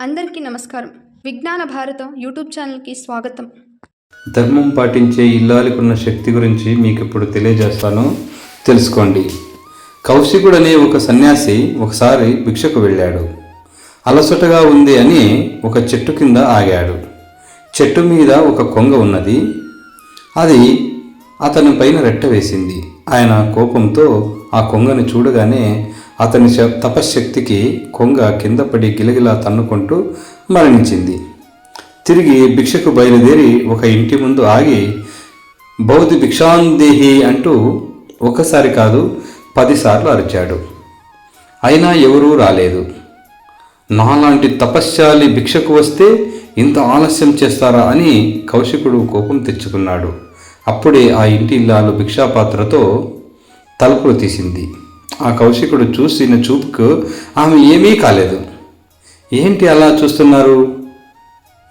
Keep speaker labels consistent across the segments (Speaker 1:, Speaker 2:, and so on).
Speaker 1: అందరికీ నమస్కారం. విజ్ఞాన భారతం యూట్యూబ్ ఛానల్కి స్వాగతం.
Speaker 2: ధర్మం పాటించే ఇల్లాలకున్న శక్తి గురించి మీకు ఇప్పుడు తెలియజేస్తాను? తెలుసుకోండి. కౌశికుడు అనే ఒక సన్యాసి ఒకసారి భిక్షకు వెళ్ళాడు. అలసటగా ఉంది అని ఒక చెట్టు కింద ఆగాడు. చెట్టు మీద ఒక కొంగ ఉన్నది. అది అతని పైన రెట్ట వేసింది. ఆయన కోపంతో ఆ కొంగను చూడగానే అతని శ- తపశ్శక్తికి కొంగ కింద పడి గిలగిలా తన్నుకుంటూ మరణించింది. తిరిగి భిక్షకు బయలుదేరి ఒక ఇంటి ముందు ఆగి బౌద్ధ భిక్షాందేహి అంటూ ఒకసారి కాదు పదిసార్లు అరిచాడు. అయినా ఎవరూ రాలేదు. నాలాంటి తపశ్శాలి భిక్షకు వస్తే ఇంత ఆలస్యం చేస్తారా అని కౌశికుడు కోపం తెచ్చుకున్నాడు. అప్పుడే ఆ ఇంటి ఇల్లాలు భిక్షాపాత్రతో తలుపులు తీసింది. ఆ కౌశికుడు చూసిన చూపుకు ఆమె ఏమీ కాలేదు. ఏంటి అలా చూస్తున్నారు?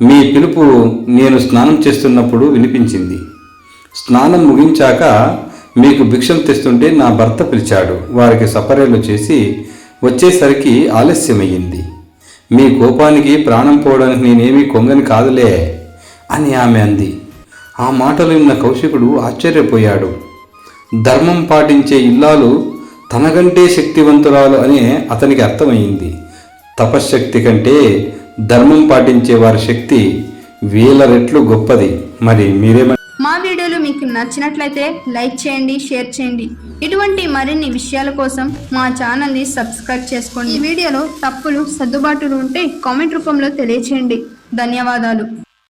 Speaker 2: మీ పిలుపు నేను స్నానం చేస్తున్నప్పుడు వినిపించింది. స్నానం ముగించాక మీకు భిక్షం తెస్తుంటే నా భర్త పిలిచాడు. వారికి సపరేలు చేసి వచ్చేసరికి ఆలస్యమయ్యింది. మీ కోపానికి ప్రాణం పోవడానికి నేనేమీ కొంగని కాదులే అని ఆమె అంది. ఆ మాటలు విన్న కౌశికుడు ఆశ్చర్యపోయాడు. ధర్మం పాటించే ఇల్లాలు తనకంటే శక్తివంతురాలు అనే అతనికి అర్థమైంది. తపశ్శక్తి కంటే ధర్మం పాటించే వారి శక్తి వేల రెట్లు గొప్పది. మరి మీరేమంటారు
Speaker 1: మా వీడియోలు మీకు నచ్చినట్లయితే లైక్ చేయండి షేర్ చేయండి. ఇటువంటి మరిన్ని విషయాల కోసం మా ఛానల్ని సబ్స్క్రైబ్ చేసుకోండి. ఈ వీడియోలో తప్పులు సర్దుబాటులు ఉంటే కామెంట్ రూపంలో తెలియచేయండి. ధన్యవాదాలు.